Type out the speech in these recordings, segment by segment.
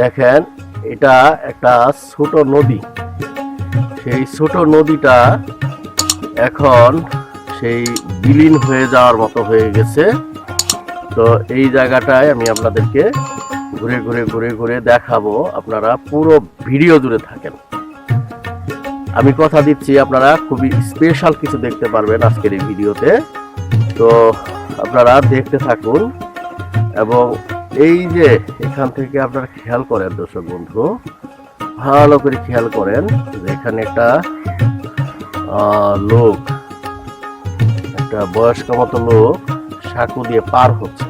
দেখেন, এটা একটা ছোট নদী। সেই ছোট নদীটা এখন সেই বিলীন হয়ে যাওয়ার মতো হয়ে গেছে। তো এই জায়গাটায় আমি আপনাদেরকে ঘুরে ঘুরে ঘুরে ঘুরে দেখাবো। আপনারা পুরো ভিডিও জুড়ে থাকেন। আমি কথা দিচ্ছি, আপনারা খুবই স্পেশাল কিছু দেখতে পারবেন আজকের এই ভিডিওতে। তো আপনারা দেখতে থাকুন এবং এই যে এখান থেকে আপনারা খেয়াল করেন দর্শক বন্ধু, ভালো করে খেয়াল করেন এখানে একটা লোক, একটা বয়স্ক মতো লোক সাঁকু দিয়ে পার হচ্ছে।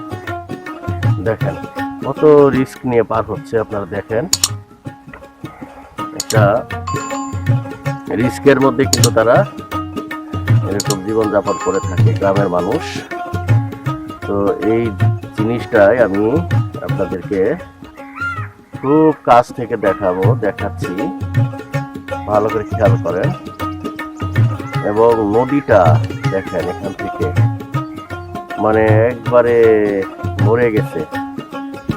দেখেন কত রিস্ক নিয়ে পার হচ্ছে, আপনারা দেখেন। একটা রিস্কের মধ্যে কিন্তু তারা এরকম জীবনযাপন করে থাকে, গ্রামের মানুষ। তো এই জিনিসটাই আমি আপনাদেরকে খুব কাছ থেকে দেখাবো, দেখাচ্ছি। ভালো করে খেয়াল করেন। এবং নদীটা দেখেন এখান থেকে। মানে একবারে মরে গেছে।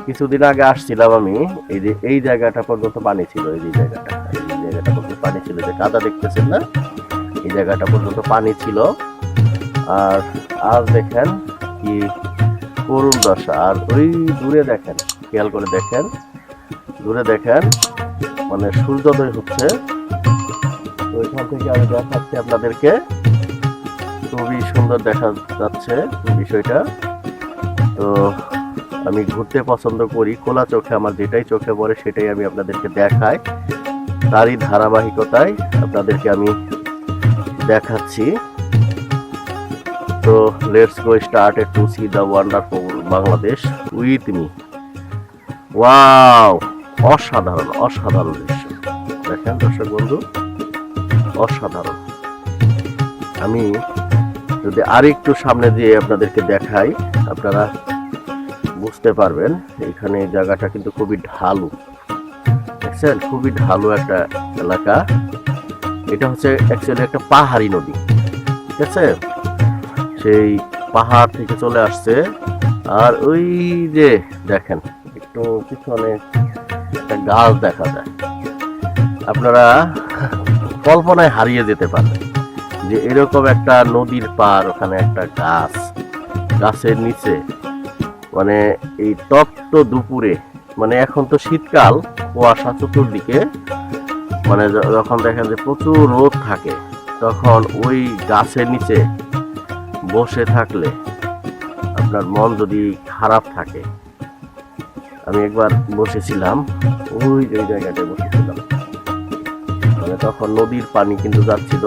কিছুদিন আগে আসছিলাম আমি, এই যে, এই জায়গাটা পর্যন্ত পানি ছিল, এই যে জায়গাটা। এই জায়গাটা পর্যন্ত পানি ছিল, যে কাদা দেখতেছেন না? এই জায়গাটা পর্যন্ত পানি ছিল। আর আজ দেখেন কি করুণ দশা আর ওই দূরে দেখেন, খেয়াল করে দেখেন, দূরে দেখেন মানে সূর্যোদয় হচ্ছে। তো এখান থেকে আমি দেখাচ্ছি আপনাদেরকে। খুবই সুন্দর দেখা যাচ্ছে বিষয়টা। তো আমি ঘুরতে পছন্দ করি। খোলা চোখে আমার যেটাই চোখে পড়ে, সেটাই আমি আপনাদেরকে দেখাই। তারই ধারাবাহিকতায় আপনাদেরকে আমি দেখাচ্ছি। তো let's go start to see the wonderful Bangladesh with me wow অসাধারণ অসাধারণ দৃশ্য। দেখেন দর্শক বন্ধু, অসাধারণ। আমি যদি আরেকটু সামনে দিয়ে আপনাদেরকে দেখাই, আপনারা বুঝতে পারবেন, এখানে জায়গাটা কিন্তু খুবই ঢালু। দেখছেন? খুবই ঢালু একটা এলাকা। এটা হচ্ছে অ্যাকচুয়ালি একটা পাহাড়ি নদী। ঠিক আছে সেই পাহাড় থেকে চলে আসছে। আর ওই যে দেখেন, একটু পিছনে একটা গাছ দেখা যায়। আপনারা কল্পনায় হারিয়ে যেতে পারেন যে এরকম একটা নদীর পার, ওখানে একটা গাছ, গাছের নিচে। মানে এই তপ্ত দুপুরে মানে এখন তো শীতকাল, কুয়াশা চতুর্দিকে। মানে যখন দেখেন যে প্রচুর রোদ থাকে, তখন ওই গাছের নিচে বসে থাকলে আপনার মন যদি খারাপ থাকে, আমি একবার বসেছিলাম, ওই যে জায়গাটায় বসেছিলাম। মানে তখন নদীর পানি কিন্তু যাচ্ছিল।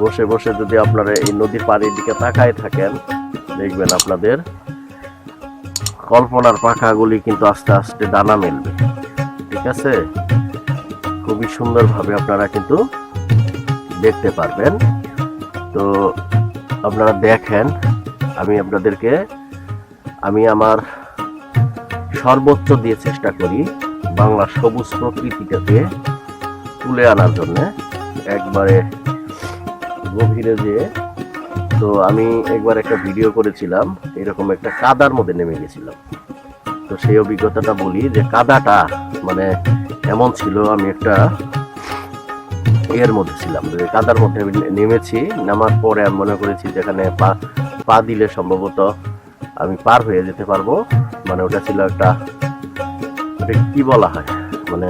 বসে বসে যদি আপনারা এই নদীর পানির দিকে তাকায় থাকেন, দেখবেন আপনাদের কল্পনার পাখাগুলি কিন্তু আস্তে আস্তে দানা মেলবে। ঠিক আছে? খুবই সুন্দরভাবে আপনারা কিন্তু দেখতে পারবেন। তো আপনারা দেখেন, আমি আপনাদেরকে, আমি আমার সর্বোচ্চ দিয়ে চেষ্টা করি বাংলা সবুজ প্রকৃতিটাকে তুলে আনার জন্য। একবারে গভীরে যে তো আমি একবার একটা ভিডিও করেছিলাম, এরকম একটা কাদার মধ্যে নেমে গেছিলাম। তো সেই অভিজ্ঞতাটা বলি যে কাদাটা মানে এমন ছিল, আমি একটা এর মধ্যে ছিলাম। কাদার মধ্যে নেমেছি, নামার পরে আমি মনে করেছি যেখানে পা পা দিলে সম্ভবত আমি পার হয়ে যেতে পারব। মানে ওটা ছিল একটা কি বলা হয়? মানে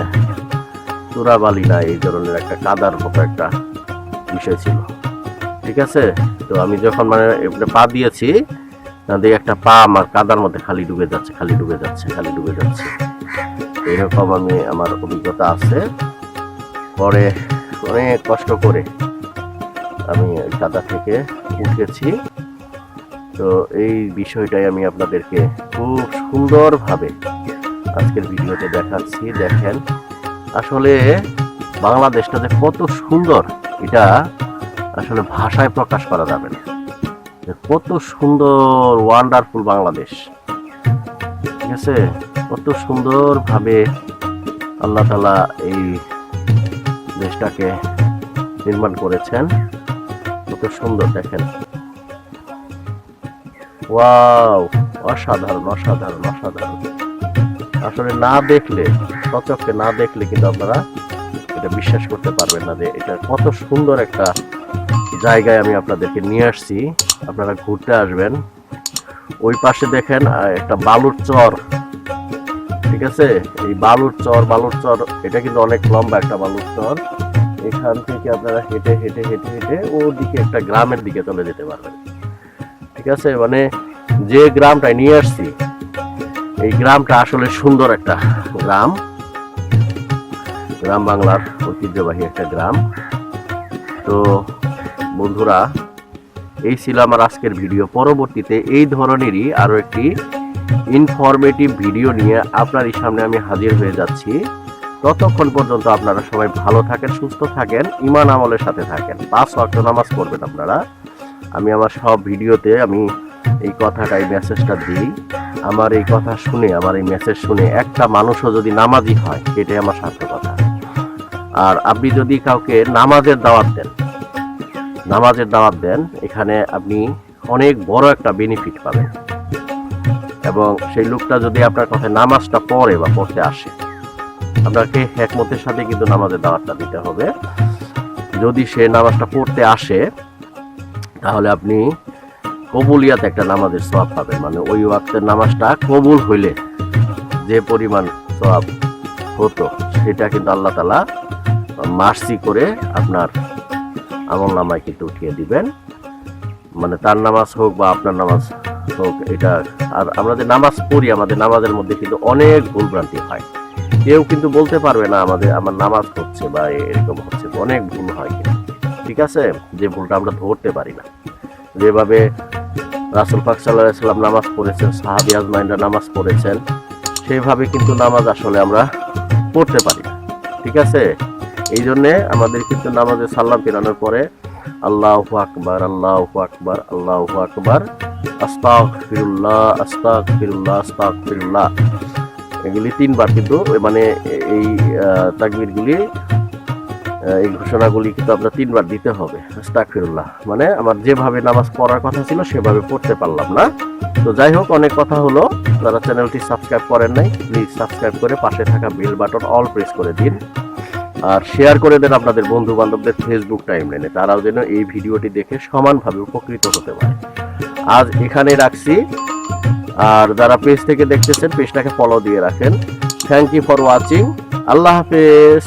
চোরাবালি না, এই ধরনের একটা কাদার মতো একটা বিষয় ছিল। ঠিক আছে? তো আমি যখন মানে পা দিয়েছি দিয়ে একটা পা আমার কাদার মধ্যে খালি ডুবে যাচ্ছে, খালি ডুবে যাচ্ছে, খালি ডুবে যাচ্ছে। এরকম আমি, আমার অভিজ্ঞতা আছে। পরে অনেক কষ্ট করে আমি কাদা থেকে উঠেছি। তো এই বিষয়টাই আমি আপনাদেরকে খুব সুন্দরভাবে আজকের ভিডিওতে দেখাচ্ছি। দেখেন, আসলে বাংলাদেশটা যে কত সুন্দর, এটা আসলে ভাষায় প্রকাশ করা যাবে না। কত সুন্দর ওয়ান্ডারফুল বাংলাদেশ। ঠিক আছে? কত সুন্দরভাবে আল্লাহ তালা এই দেশটাকে নির্মাণ করেছেন। কত সুন্দর দেখেন। ওয়াও, অসাধারণ অসাধারণ অসাধারণ। আসলে না দেখলে, সচক্ষে না দেখলে কিন্তু আপনারা এটা বিশ্বাস করতে পারবেন না যে এটা কত সুন্দর একটা জায়গায় আমি আপনাদেরকে নিয়ে আসছি। আপনারা ঘুরতে আসবেন। ওই পাশে দেখেন একটা বালুর চর। ঠিক আছে? এই বালুর চর বালুর চর, এটা কিন্তু অনেক লম্বা একটা বালুর চর। এখান থেকে আপনারা হেঁটে হেঁটে হেঁটে হেঁটে ওদিকে একটা গ্রামের দিকে চলে যেতে পারবেন। ঠিক আছে? মানে যে গ্রামটায় নিয়ে আসছি, এই গ্রামটা আসলে সুন্দর একটা গ্রাম। গ্রাম বাংলার ঐতিহ্যবাহী একটা গ্রাম। তো বন্ধুরা, এই ছিল আমার আজকের ভিডিও। পরবর্তীতে এই ধরনেরই আরও একটি ইনফরমেটিভ ভিডিও নিয়ে আপনারই সামনে আমি হাজির হয়ে যাচ্ছি। ততক্ষণ পর্যন্ত আপনারা সবাই ভালো থাকেন, সুস্থ থাকেন ইমান আমলের সাথে থাকেন। পাঁচ ওয়াক্ত নামাজ পড়বেন আপনারা। আমি আমার সব ভিডিওতে আমি এই কথাটা, এই মেসেজটা দিই। আমার এই কথা শুনে, আমার এই মেসেজ শুনে একটা মানুষও যদি নামাজি হয়, এটাই আমার সার্থকতা আর আপনি যদি কাউকে নামাজের দাওয়াত দেন, নামাজের দাওয়াত দেন, এখানে আপনি অনেক বড় একটা বেনিফিট পাবেন। এবং সেই লোকটা যদি আপনার কথায় নামাজটা পড়ে বা পড়তে আসে, আপনাকে একমতের সাথে কিন্তু নামাজের দাওয়াতটা দিতে হবে। যদি সে নামাজটা পড়তে আসে, তাহলে আপনি কবুলিয়াত একটা নামাজের সওয়াব পাবেন। মানে ওই ওয়াক্তের নামাজটা কবুল হইলে যে পরিমাণ সওয়াব হতো, সেটা কিন্তু আল্লাহ তালা মার্সি করে আপনার আমল নামায় কিন্তু উঠিয়ে দিবেন। মানে তার নামাজ হোক বা আপনার নামাজ হোক, এটা আর আমরা যে নামাজ পড়ি, আমাদের নামাজের মধ্যে কিন্তু অনেক ভুলভ্রান্তি হয়। কেউ কিন্তু বলতে পারবে না আমাদের, আমার নামাজ হচ্ছে বা এরকম হচ্ছে, অনেক ভুল হয় ঠিক আছে? যে ভুলটা আমরা ধরতে পারি না। যেভাবে রাসুল পাক সাল্লাম নামাজ পড়েছেন, সাহাবি আজমাইনরা নামাজ পড়েছেন সেইভাবে কিন্তু নামাজ আসলে আমরা পড়তে পারি না। ঠিক আছে? এই জন্যে আমাদের কিন্তু নামাজে সাল্লাম ফেরানোর পরে আল্লাহ আকবার আল্লাহ আকবার আল্লাহ আকবার। আস্তাক ফিরুল্লাহ আস্তাক ফিরুল্লাহ আস্তাক ফিরুল্লাহ এগুলি তিনবার কিন্তু মানে এই তাকবীরগুলি এই ঘোষণাগুলি কিন্তু আপনার তিনবার দিতে হবে। আস্তাগফিরুল্লাহ মানে আমার যেভাবে নামাজ পড়ার কথা ছিল, সেভাবে পড়তে পারলাম না। তো যাই হোক, অনেক কথা হলো। যারা চ্যানেলটি সাবস্ক্রাইব করেন নাই প্লিজ সাবস্ক্রাইব করে পাশে থাকা বেল বাটন অল প্রেস করে দিন। আর শেয়ার করে দেন আপনাদের বন্ধু বান্ধবদের ফেসবুক টাইমলাইনে তারাও যেন এই ভিডিওটি দেখে সমানভাবে উপকৃত হতে পারে। আজ এখানে রাখছি। আর যারা পেজ থেকে দেখতেছেন পেজটাকে ফলো দিয়ে রাখেন। থ্যাংক ইউ ফর ওয়াচিং আল্লাহ হাফেজ।